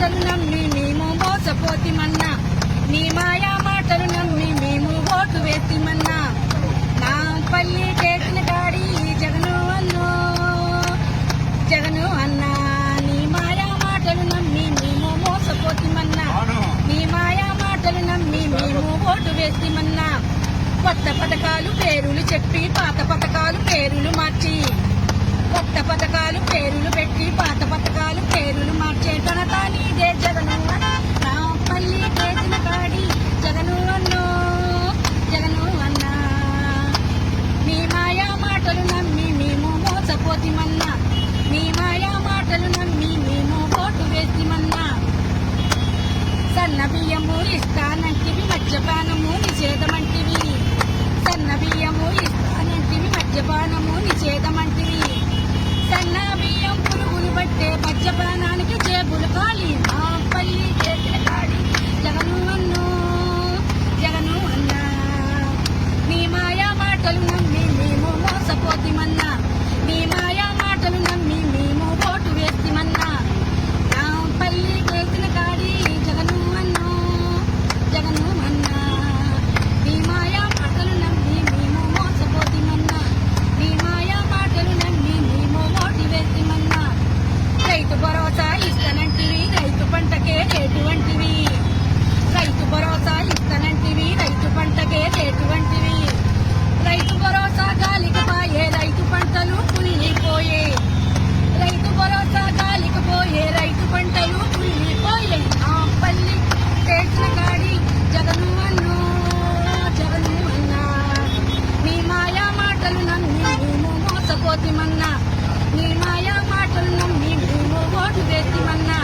మాటలు నమ్మి మేము మోసపోతిమన్నా. నీ మాయా మాటలు నమ్మి మేము ఓటు వేసిమన్నా నా పల్లి చేసిన కాడి జగను అన్ను. జగను అన్నా నీ మాయా మాటలు నమ్మి మేము మోసపోతిమన్నా. నీ మాయా మాటలు నమ్మి మేము ఓటు వేసిమన్నా కొత్త పథకాలు పేరులు చెప్పి పాత పథకాలు పేరులు మార్చి. కొత్త పథకాలు పేరులు పెట్టి మోసపోతిమన్నా మీ మాయా మాటలు నమ్మి మేము ఓటు వేసిమన్నా. సన్న బియ్యము ఇస్తానంటివి మద్యపానము నిషేధమంటివి. సన్న బియ్యము ఇస్తానంటివి మద్యపానము నిషేధమంటివి. సన్న బియ్యం పురుగులు పట్టే మద్యపానానికి జేబులు కాలి మా పల్లి చేసిన కాడి జగను అన్ను జగను అన్నా. మీ మాయా మాటలు నమ్మి మేము మోసపోతిమన్నా. నీ పోతిమన్నా. నీ మాయా మాటలు నమ్మి భూమో ఓటు వేసిమన్నా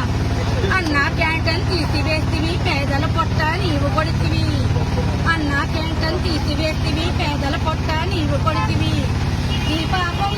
అన్నా క్యాంటన్ తీసివేస్తివి పేదల పొట్ట నీవు కొడితివి. అన్నా క్యాంటన్ తీసివేస్తివి పేదల పొట్ట నీవు కొడితివి. నీ పాపం